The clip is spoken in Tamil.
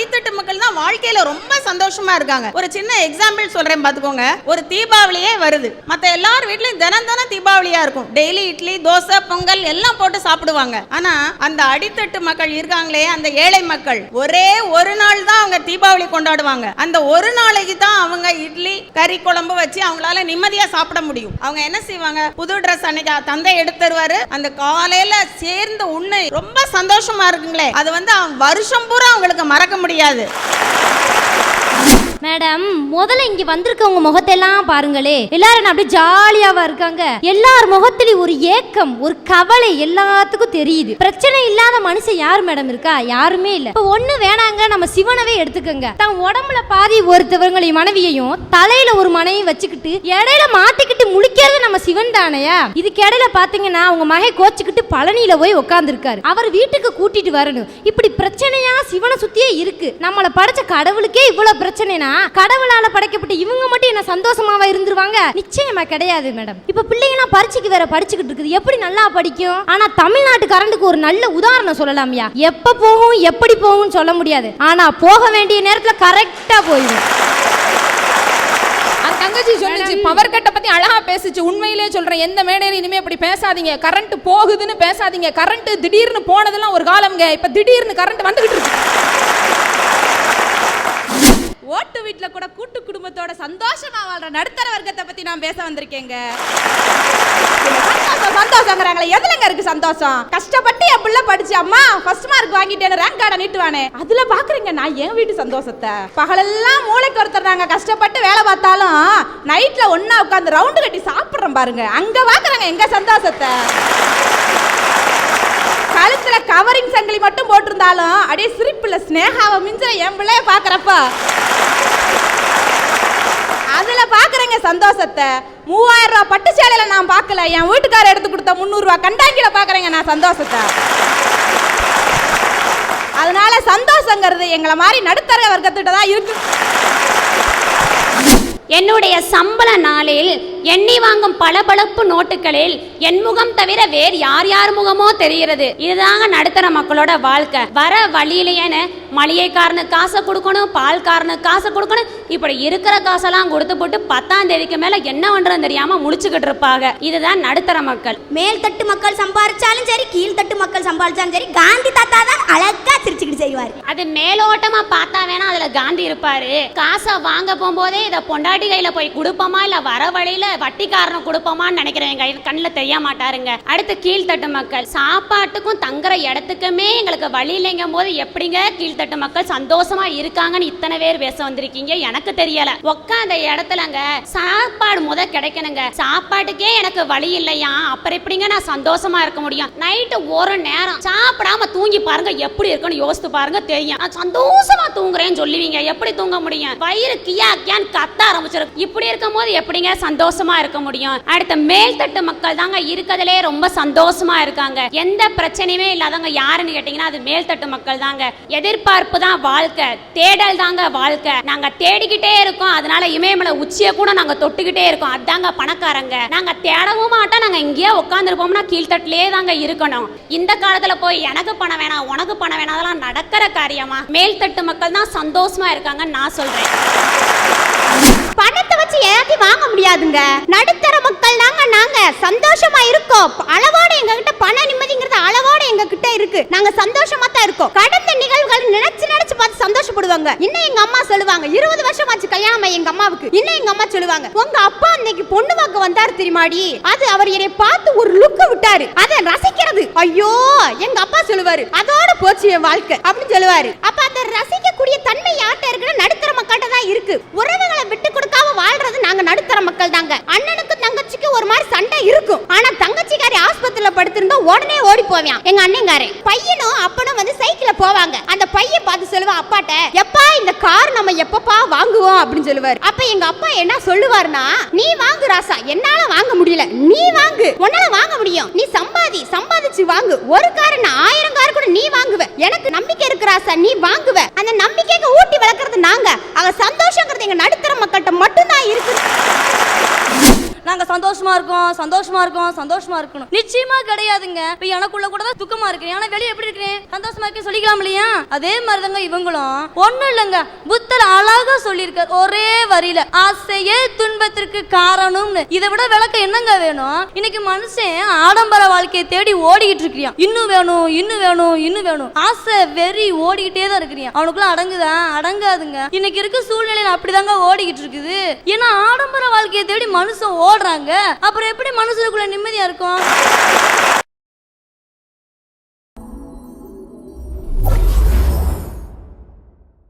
அடித்தட்டு மக்கள் தான் வாழ்க்கையில ரொம்ப சந்தோஷமா இருக்காங்க. ஒரு சின்ன எக்ஸாம்பிள் சொல்றேன் பாத்துக்கோங்க. ஒரு தீபாவளியே வருது. மத்த எல்லார் வீட்லயும் தினம் தினம் தீபாவளியா இருக்கும். டெய்லி இட்லி தோசை பொங்கல் எல்லாம் போட்டு சாப்பிடுவாங்க. ஆனா அந்த அடித்தட்டு மக்கள் இருக்காங்களே அந்த ஏழை மக்கள் ஒரே ஒரு நாள் தான் அவங்க தீபாவளி கொண்டாடுவாங்க. அந்த ஒரு நாளைக்கு தான் அவங்க இட்லி கறி குழம்பு வச்சு அவங்களால நிம்மதியா சாப்பிட முடியும். அவங்க என்ன செய்வாங்க? புது ட்ரெஸ் அன்னைக்கு தந்தை எடுத்துருவாரு அந்த காலையில சேர்ந்து உண்ணு ரொம்ப சந்தோஷமா இருக்குங்களே. அது வந்து வருஷம் பூரா அவங்களுக்கு மறக்க முடியும் முடியாது. மேடம் முதல்ல இங்க வந்திருக்கவங்க முகத்தெல்லாம் பாருங்களே. எல்லாரும் அப்படியே ஜாலியாவா இருக்காங்க. எல்லார் முகத்திலையும் ஒரு ஏக்கம் ஒரு கவலை எல்லாத்துக்கும் தெரியுது. பிரச்சனை இல்லாத மனுஷன் யார் மேடம் இருக்கா? யாருமே இல்ல. இப்ப ஒண்ணு வேணாங்க நம்ம சிவனவே எடுத்துக்கோங்க. தன் உடம்புல பாதி ஒருத்தவங்களையும் மனைவியையும் தலையில ஒரு மனையும் வச்சுக்கிட்டு இடையில மாத்திக்கிட்டு முழிக்கிறது நம்ம சிவன் தானையா? இதுக்கு இடையில பாத்தீங்கன்னா அவங்க மகை கோச்சுக்கிட்டு பழனியில போய் உட்காந்துருக்காரு அவர் வீட்டுக்கு கூட்டிட்டு வரணும். இப்படி பிரச்சனையா சிவனை சுத்தியே இருக்கு. நம்மள படைச்ச கடவுளுக்கே இவ்வளவு பிரச்சனைனா கடவுளால படைக்கப்பட்ட இவங்க மட்டும் என்ன சந்தோஷமாவா இருந்துருவாங்க? நிச்சயமா கிடையாது மேடம். இப்ப பிள்ளைங்கலாம் பரீட்சைக்கு வேற படிச்சுக்கிட்டு இருக்குது. எப்படி நல்லா படிக்கும்? ஆனா தமிழ்நாட்டு கரண்டுக்கு ஒரு நல்ல உதாரணம் சொல்லலாம்யா. எப்ப போகும் எப்படி போகும்னு சொல்ல முடியாது. ஆனா போக வேண்டிய நேரத்துல கரெக்டா போயிடும். அந்த தங்கச்சி சொல்லுச்சு பவர் கட்டை பத்தி அழகா பேசுச்சு. உண்மையிலே சொல்றேன் எந்த மேடையில இனிமே அப்படி பேசாதீங்க. கரண்ட் போகுதுன்னு பேசாதீங்க. கரண்ட் திடீர்னு போனதெல்லாம் ஒரு காலம்ங்க. இப்ப திடீர்னு கரண்ட் வந்துகிட்டு இருக்கு. ஓட்டு வீட்டில் கூட கூட்டு குடும்பத்தோட சந்தோஷமா வாழ்ற நடுத்தர வர்க்கத்தை பத்தி நான் பேச வந்திருக்கேங்க. சந்தோஷம் சந்தோஷங்கிறாங்களே. எதுலங்க இருக்கு சந்தோஷம்? கஷ்டப்பட்டு என் பிள்ளை படிச்சு அம்மா ஃபர்ஸ்ட் மார்க் வாங்கிட்டேன்னு ரேங்க் கார்டை நீட்டுவானே. அதுல பாக்குறீங்க நான் என் வீட்டு சந்தோஷத்தை? பகலெல்லாம் மூளைக்கு ஒருத்தர் நாங்க கஷ்டப்பட்டு வேலை பார்த்தாலும் நைட்ல ஒன்னா உட்காந்து ரவுண்டு கட்டி சாப்பிடுறோம் பாருங்க. அங்க பாக்குறாங்க எங்க சந்தோஷத்தை? கழுத்துல கவரிங் சங்கிலி மட்டும் போட்டிருந்தாலும் அப்படியே சிரிப்புல ஸ்னேகாவை மிஞ்சிற என் பிள்ளைய பாக்குறப்ப அதில் பார்க்குறேங்க சந்தோஷத்தை. மூவாயிரம் ரூபா பட்டு சேலையில் நான் பார்க்கல என் வீட்டுக்காரர் எடுத்து கொடுத்த முந்நூறுரூவா ரூபாய் கண்டாங்கில நான் சந்தோஷத்தை. அதனால சந்தோஷங்கிறது எங்களை மாதிரி நடுத்தர வர்க்கத்திட்ட தான் இருக்கு. என்னுடைய சம்பள நாளில் எண்ணி வாங்கும் பளபளப்பு நோட்டுகளில் என் முகம் தவிர வேறு யார் யார் முகமோ தெரிகிறது. இதுதாங்க நடுத்தர மக்களோட வாழ்க்கை. வர வழியிலேன்னு மளிகைக்காரனுக்கு காசை கொடுக்கணும் பால்காரனுக்கு காசை கொடுக்கணும் இப்படி இருக்கிற காசெல்லாம் கொடுத்து போட்டு பத்தாம் தேதிக்கு மேல என்ன பண்றதுன்னு தெரியாம முழிச்சுக்கிட்டு இருப்பாங்க. இதுதான் நடுத்தர மக்கள். மேல்தட்டு மக்கள் சம்பாதிச்சாலும் சரி கீழ்த்தட்டு மக்கள் சம்பாதிச்சாலும் சரி காந்தி தாத்தா தான் அழகா சிரிச்சுக்கிட்டு செய்வார். அது மேலோட்டமா பார்த்தா வேணா அதுல காந்தி இருப்பாரு. காசை வாங்க போகும்போதே இதை பொண்டாட்டி கையில போய் கொடுப்போமா இல்ல வர வழியில வட்டிக்காரனை கொடுப்போமான்னு நினைக்கிறேன் எங்கள் கண்ணில் தெரிய மாட்டாருங்க. அடுத்து கீழ்த்தட்டு மக்கள். சாப்பாட்டுக்கும் தங்குற இடத்துக்குமே எங்களுக்கு வழி இல்லைங்கும் போது எப்படிங்க கீழ்த்தட்டு மக்கள் சந்தோஷமா இருக்காங்கன்னு இத்தனை பேர் பேச வந்திருக்கீங்க? எனக்கு தெரியல. உட்காந்த இடத்துலங்க சாப்பாடு முத கிடைக்கணுங்க. சாப்பாட்டுக்கே எனக்கு வழி இல்லையா? அப்புறம் எப்படிங்க நான் சந்தோஷமா இருக்க முடியும்? நைட்டு ஒரு நேரம் சாப்பிடாம தூங்கி பாருங்க. எப்படி இருக்குன்னு யோசித்து பாருங்க தெரியும். நான் சந்தோஷமா தூங்குறேன்னு சொல்லுவீங்க. எப்படி தூங்க முடியும்? வயிறு கியா கியான்னு கத்த ஆரம்பிச்சிருக்கு இப்படி இருக்கும் போது எப்படிங்க சந்தோஷம் இருக்க முடியும். அடுத்த மேல்தட்டு மக்கள் தாங்க இருக்கிறதுலே ரொம்ப சந்தோஷமா இருக்காங்க. எந்த பிரச்சனையுமே இல்லாதவங்க யாருன்னு கேட்டீங்கன்னா அது மேல்தட்டு மக்கள் தாங்க. எதிர்பார்ப்பு தான் வாழ்க்கை. தேடல் தாங்க வாழ்க்கை. நாங்க தேடிக்கிட்டே இருக்கோம். அதனால இமயமலை உச்சியை கூட நாங்க தொட்டுக்கிட்டே இருக்கோம். அதாங்க பணக்காரங்க. நாங்க தேடவும் மாட்டோம். நாங்க இங்கேயே உட்காந்துருப்போம்னா கீழ்த்தட்டிலே தாங்க இருக்கணும். இந்த காலத்துல போய் எனக்கு பணம் வேணாம் உனக்கு பணம் வேணாம் அதெல்லாம் நடக்கிற காரியமா? மேல்தட்டு மக்கள் தான் சந்தோஷமா இருக்காங்கன்னு நான் சொல்றேன். பண வாங்க முடியாதுங்க. நடுத்தர மக்கள் தாங்க நாங்க. சந்தோஷமா இருக்கோம். அளவோட எங்க கிட்ட பண நிம்மதிங்கிறது அளவோட எங்க கிட்ட இருக்கு. நாங்க சந்தோஷமா தான் இருக்கோம். கடந்த நிகழ்வுகள் நினைச்சு நினைச்சு பார்த்து சந்தோஷப்படுவாங்க. இன்னும் எங்க அம்மா சொல்லுவாங்க இருபது வருஷம் ஆச்சு கல்யாணம் எங்க அம்மாவுக்கு. இன்னும் எங்க அம்மா சொல்லுவாங்க உங்க அப்பா அன்னைக்கு பொண்ணு பார்க்க வந்தாரு தெரியுமாடி? அது அவர் என்னை பார்த்து ஒரு லுக்க விட்டாரு. அதை ரசிக்கிறது. ஐயோ! எங்க அப்பா சொல்லுவாரு அதோட போச்சு என் வாழ்க்கை. அப்படின்னு சொல்லுவாரு. அப்ப அதை ரசிக்கக்கூடிய தன்மை யார்கிட்ட இருக்குன்னு நடுத்தர மக்கள்கிட்ட தான் இருக்கு. உறவு விட்டு கொடுக்காம வாழ்றது நாங்க மக்கள் தாங்க. அண்ணனுக்கு தங்கச்சிக்கு ஒரு மாதிரி சண்டை இருக்கும். ஆனா தங்கச்சிக்காரி ஆஸ்பத்திரியில படுத்திருந்தா உடனே ஓடி போவான். எங்க அண்ணங்காரன் பையனும் அப்பனும் வந்து சைக்கிள்ல போவாங்க. அந்த பையன் பார்த்து சொல்லுவா அப்பாட்ட எப்பா இந்த கார் நம்ம எப்பப்பா வாங்குவோம்? அப்படின்னு சொல்லுவாரு. அப்ப எங்க அப்பா என்ன சொல்லுவாருன்னா நீ வாங்கு ராசா. என்னால வாங்க முடியல. நீ வாங்கு. உன்னால வாங்க முடியும். நீ சம்பாதி சம்பாதிச்சு வாங்கு. ஒரு கார் ஆயிரம் கார் கூட நீ வாங்குவ. எனக்கு நம்பிக்கை இருக்கு ராசா. நீ வாங்குவ. அந்த நம்பிக்கைக்கு ஊட்டி வளர்க்கறது நாங்க. அவ சந்தோஷங்கிறது எங்க நடுத்தர மக்கள்கிட்ட மட்டும்தான் இருக்குது. நாங்க சந்தோஷமா இருக்கோம் சந்தோஷமா இருக்கோம் சந்தோஷமா இருக்கணும். நிச்சயமா கிடையாதுங்க. இப்ப எனக்குள்ள கூட தான் துக்கமா இருக்கு. ஆனா வெளியே எப்படி இருக்கிறேன்? சந்தோஷமா இருக்கு சொல்லிக்கலாம் இல்லையா? அதே மாதிரிதாங்க இவங்களும். ஒண்ணும் இல்லைங்க. புத்தர் அழகா சொல்லியிருக்கார். ஒரே வரியில ஆசையே துன்பத்திற்கு காரணம்னு. இதை விட விளக்க என்னங்க வேணும்? இன்னைக்கு மனுஷன் ஆடம்பர வாழ்க்கையை தேடி ஓடிக்கிட்டு இருக்கிறியான் இன்னும் வேணும் இன்னும் வேணும் இன்னும் வேணும். ஆசை வெறி ஓடிக்கிட்டே தான் இருக்கிறியா அவனுக்குள்ள அடங்குதா? அடங்காதுங்க. இன்னைக்கு இருக்க சூழ்நிலையில அப்படிதாங்க ஓடிக்கிட்டு இருக்குது. ஏன்னா ஆடம்பர வாழ்க்கை தேடி மனுஷன் ஓடுறாங்க. அப்புறம் எப்படி மனுஷனுக்குள்ள நிம்மதியா இருக்கும்?